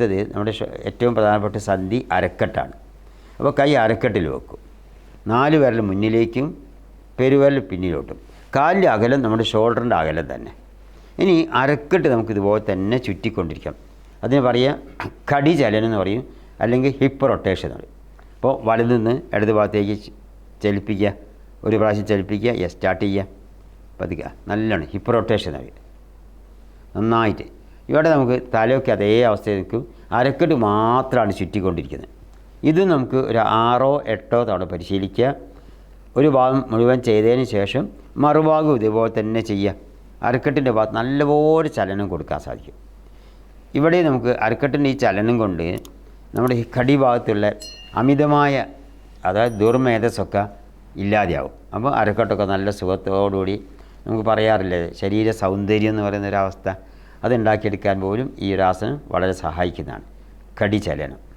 അടുത്തത് നമ്മുടെ ഏറ്റവും പ്രധാനപ്പെട്ട സന്ധി അരക്കെട്ടാണ്. അപ്പോൾ കൈ അരക്കെട്ടിൽ വെക്കും. നാല് വിരൽ മുന്നിലേക്കും പെരുവിരൽ പിന്നിലോട്ടും. കാലിന്റെ അകലം നമ്മുടെ ഷോൾഡറിന്റെ അകലം തന്നെ. ഇനി അരക്കെട്ട് നമുക്ക് ഇതുപോലെ തന്നെ ചുറ്റിക്കൊണ്ടിരിക്കാം. അതിന് പറയുക കടി ചലനം എന്ന് പറയും അല്ലെങ്കിൽ ഹിപ്പ് റൊട്ടേഷൻ എന്ന് പറയും. അപ്പോൾ വലതു നിന്ന് ഇടത് ഭാഗത്തേക്ക് ചലിപ്പിക്കുക. ഒരു പ്രാവശ്യം ചലിപ്പിക്കുക സ്റ്റാർട്ട് ചെയ്യുക. പതുക്കുക നല്ലോണം ഹിപ്പ് റൊട്ടേഷൻ എന്ന് പറയും. നന്നായിട്ട്. ഇവിടെ നമുക്ക് തലയൊക്കെ അതേ അവസ്ഥയിൽ നിൽക്കും. അരക്കെട്ട് മാത്രമാണ് ചുറ്റിക്കൊണ്ടിരിക്കുന്നത്. ഇത് നമുക്ക് ഒരു ആറോ എട്ടോ തവണ പരിശീലിക്കുക. ഒരു ഭാഗം മുഴുവൻ ചെയ്തതിന് ശേഷം മറുഭാഗം ഇതുപോലെ തന്നെ ചെയ്യുക. അരക്കെട്ടിന്റെ ഭാഗത്ത് നല്ലപോലെ ചലനം കൊടുക്കാൻ സാധിക്കും. ഇവിടെ നമുക്ക് അരക്കെട്ടിന്റെ ഈ ചലനം കൊണ്ട് നമ്മുടെ ഈ കടി ഭാഗത്തുള്ള അമിതമായ അതായത് ദുർമേധസ്സൊക്കെ ഇല്ലാതെയാവും. അപ്പോൾ അരക്കെട്ടൊക്കെ നല്ല സുഖത്തോടുകൂടി നമുക്ക് പറയാറില്ലേ ശരീര സൗന്ദര്യം എന്ന് പറയുന്ന ഒരവസ്ഥ അതുണ്ടാക്കിയെടുക്കാൻ പോലും ഈ ഒരു ആസനം വളരെ സഹായിക്കുന്നതാണ്. കടി ചലനം